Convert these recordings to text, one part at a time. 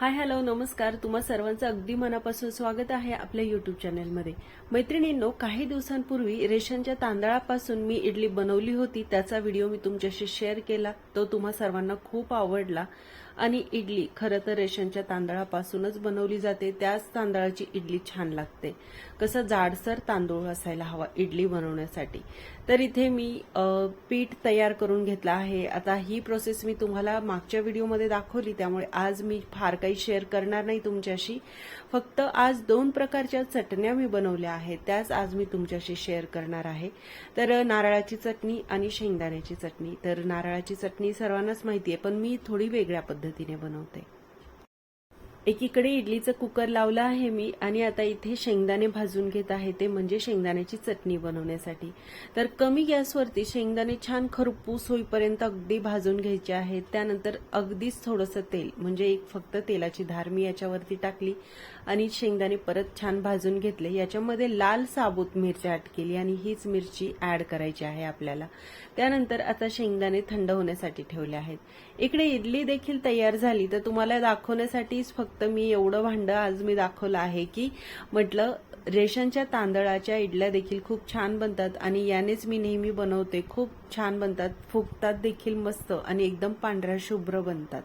Hi hello नमस्कार. तुम्हा सर्वांचं अगदी मनापासून स्वागत आहे आपल्या युट्यूब चॅनलमध्ये मैत्रिणींनो काही दिवसांपूर्वी रेशनच्या तांदळापासून मी इडली बनवली होती. त्याचा व्हिडिओ मी तुमच्याशी शेअर केला. तो तुम्हा सर्वांना खूप आवडला. आणि इडली खरं तर रेशनच्या तांदळापासूनच बनवली जाते. त्याच तांदळाची इडली छान लागते. कसं जाडसर तांदूळ असायला हवा इडली बनवण्यासाठी. तर इथे मी पीठ तयार करून घेतलं आहे. आता ही प्रोसेस मी तुम्हाला मागच्या व्हिडिओमध्ये दाखवली. त्यामुळे आज मी फार काही शेअर करणार नाही तुमच्याशी. फक्त आज दोन प्रकारच्या चटण्या मी बनवल्या आहेत. त्याच आज मी तुमच्याशी शेअर करणार आहे. तर नारळाची चटणी आणि शेंगदाण्याची चटणी. तर नारळाची चटणी सर्वांनाच माहिती आहे पण मी थोडी वेगळ्या पद्धतीने बनवते एकीकडे इडलीचं कुकर लावलं आहे मी आणि आता इथे शेंगदाणे भाजून घेत आहे. ते म्हणजे शेंगदाण्याची चटणी बनवण्यासाठी. तर कमी गॅसवरती शेंगदाणे छान खरपूस होईपर्यंत अगदी भाजून घ्यायचे आहेत. त्यानंतर अगदीच थोडंसं तेल म्हणजे एक फक्त तेलाची धार मी याच्यावरती टाकली आणि शेंगदाणे परत छान भाजून घेतले. याच्यामध्ये लाल साबूत मिरची ऍड केली आणि हीच मिरची ऍड करायची आहे आपल्याला. त्यानंतर आता शेंगदाणे थंड होण्यासाठी ठेवले आहेत. इकडे इडली देखील तयार झाली तर तुम्हाला दाखवण्यासाठीच फक्त मी एवढं भांडं आज मी दाखवलं आहे की म्हटलं रेशनच्या तांदळाच्या इडल्या देखील खूप छान बनतात आणि यानेच मी नेहमी बनवते. खूप छान बनतात फुगतात देखील मस्त आणि एकदम पांढऱ्या शुभ्र बनतात.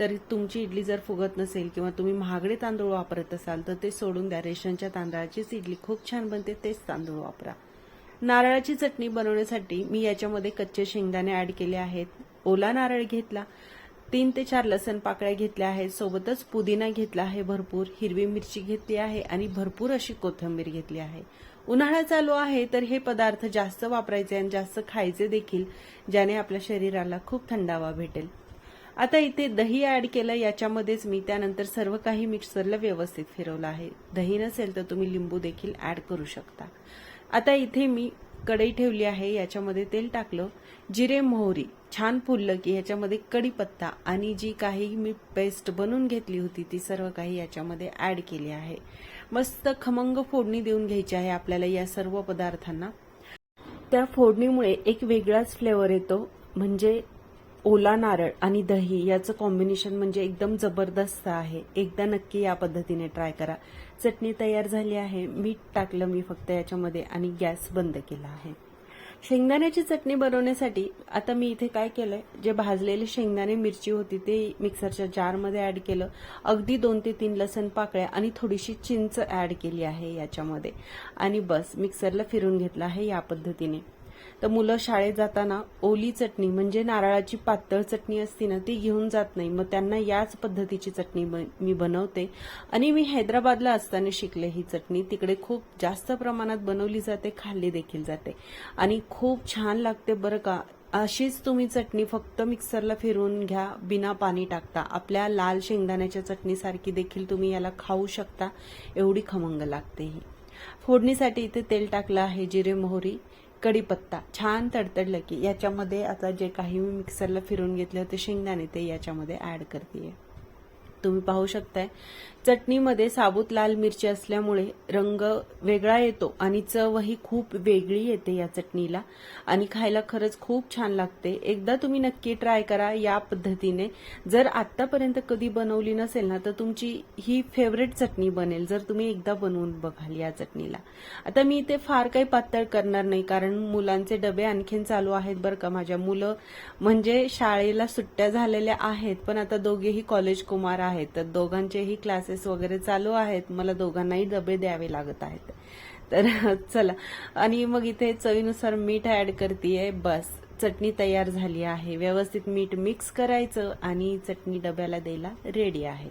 तर तुमची इडली जर फुगत नसेल किंवा तुम्ही महागडे तांदूळ वापरत असाल तर ते सोडून द्या. रेशनच्या तांदळाचीच इडली खूप छान बनते तेच तांदूळ वापरा. नारळाची चटणी बनवण्यासाठी मी याच्यामध्ये कच्चे शेंगदाणे ऍड केले आहेत. ओला नारळ घेतला. तीन ते चार लसण पाकळ्या घेतल्या आहेत. सोबतच पुदिना घेतला आहे भरपूर हिरवी मिरची घेतली आहे आणि भरपूर अशी कोथिंबीर घेतली आहे. उन्हाळा चालू आहे तर हे पदार्थ जास्त वापरायचे आणि जास्त खायचे देखील ज्याने आपल्या शरीराला खूप थंडावा भेटेल. आता इथे दही ऍड केलं याच्यामध्येच मी त्यानंतर सर्व काही मिक्सरला व्यवस्थित फिरवलं आहे. दही नसेल तर तुम्ही लिंबू देखील ऍड करू शकता. आता इथे मी कढई ठेवली आहे याच्यामध्ये तेल टाकलं. जिरे मोहरी छान फुललं की ह्याच्यामध्ये कढीपत्ता आणि जी काही मी पेस्ट बनवून घेतली होती ती सर्व काही याच्यामध्ये ऍड केली आहे. मस्त खमंग फोडणी देऊन घ्यायची आहे आपल्याला या सर्व पदार्थांना. त्या फोडणीमुळे एक वेगळाच फ्लेवर येतो म्हणजे ओला नारळ आणि दही याचं कॉम्बिनेशन म्हणजे एकदम जबरदस्त आहे. एकदा नक्की या पद्धतीने ट्राय करा. चटणी तयार झाली आहे मीठ टाकलं मी फक्त याच्यामध्ये आणि गॅस बंद केला आहे. शेंगदाण्याची चटणी बनवण्यासाठी आता मी इथे काय केलंय जे भाजलेले शेंगदाणे मिरची होती ते मिक्सरच्या जारमध्ये ऍड केलं. अगदी दोन ते तीन लसण पाकळ्या आणि थोडीशी चिंच ऍड केली आहे याच्यामध्ये. आणि बस मिक्सरला फिरून घेतलं आहे या पद्धतीने. तर मुलं शाळेत जाताना ओली चटणी म्हणजे नारळाची पातळ चटणी असती ना ती घेऊन जात नाही. मग त्यांना याच पद्धतीची चटणी मी बनवते. आणि मी हैदराबादला असताना शिकले ही चटणी. तिकडे खूप जास्त प्रमाणात बनवली जाते खाल्ली देखील जाते. आणि खूप छान लागते बरं का. अशीच तुम्ही चटणी फक्त मिक्सरला फिरवून घ्या बिना पाणी टाकता. आपल्या लाल शेंगदाण्याच्या चटणीसारखी देखील तुम्ही याला खाऊ शकता. एवढी खमंग लागते ही. फोडणीसाठी इथे तेल टाकलं आहे जिरे मोहरी. कढीपत्ता छान तडतडलं की याच्यामध्ये आता जे काही मी मिक्सरला फिरून घेतले होते शेंगदाणे ते याच्यामध्ये ऍड करते तुम्ही पाहू शकताय. चटणीमध्ये साबूत लाल मिरची असल्यामुळे रंग वेगळा येतो आणि चवही खूप वेगळी येते या चटणीला. आणि खायला खरंच खूप छान लागते. एकदा तुम्ही नक्की ट्राय करा या पद्धतीने. जर आतापर्यंत कधी बनवली नसेल ना तर तुमची ही फेवरेट चटणी बनेल जर तुम्ही एकदा बनवून बघाल या चटणीला. आता मी इथे फार काही पातळ करणार नाही कारण मुलांचे डबे आणखीन चालू आहेत बरं का. माझ्या मुलं म्हणजे शाळेला सुट्ट्या झालेल्या आहेत पण आता दोघेही कॉलेज कुमार आहेत. तर दोघांचेही क्लासेस वगैरे चालू आहेत. मला दोघांनाही डबे द्यावे लागत आहेत. तर चला. आणि मग इथे चवीनुसार मीठ ऍड करतेय. बस. चटणी तयार झाली आहे. व्यवस्थित मीठ मिक्स करायचं आणि चटणी डब्याला द्यायला रेडी आहे.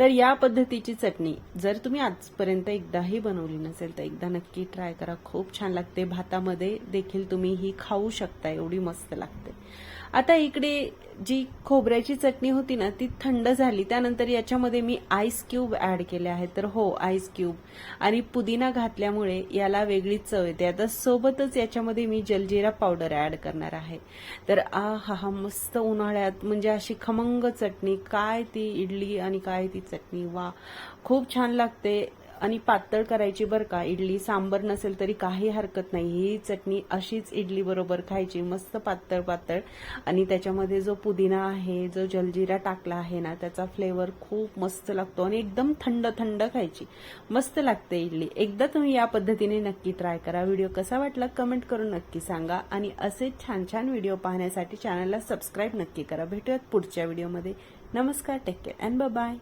तर या पद्धतीची चटणी जर तुम्ही आजपर्यंत एकदाही बनवली नसेल तर एकदा नक्की ट्राय करा. खूप छान लागते. भातामध्ये देखील तुम्ही ही खाऊ शकता. एवढी मस्त लागते. आता इकडे जी खोबऱ्याची चटणी होती ना ती थंड झाली. त्यानंतर याच्यामध्ये मी आईस क्यूब ऍड केले आहेत. तर हो आईस क्यूब आणि पुदिना घातल्यामुळे याला वेगळी चव येते. आता सोबतच याच्यामध्ये मी जलजिरा पावडर ऍड करणार आहे. तर आ हा हा मस्त उन्हाळ्यात म्हणजे अशी खमंग चटणी काय ती इडली आणि काय ती चटणी. वा खूप छान लागते. आणि पातळ करायची बरं का? इडली सांबर नसेल तरी काही हरकत नाही. ही चटणी अशीच इडली बरोबर खायची मस्त पातळ पातळ. आणि त्याच्यामध्ये जो पुदिना आहे जो जलजिरा टाकला आहे ना त्याचा फ्लेवर खूप मस्त लागतो आणि एकदम थंड थंड खायची. मस्त लागते इडली. एकदा तुम्ही या पद्धतीने नक्की ट्राय करा. व्हिडिओ कसा वाटला कमेंट करून नक्की सांगा. आणि असेच छान छान व्हिडिओ पाहण्यासाठी चॅनलला सबस्क्राईब नक्की करा. भेटूयात पुढच्या व्हिडिओमध्ये नमस्कार टेक केअर अँड बाय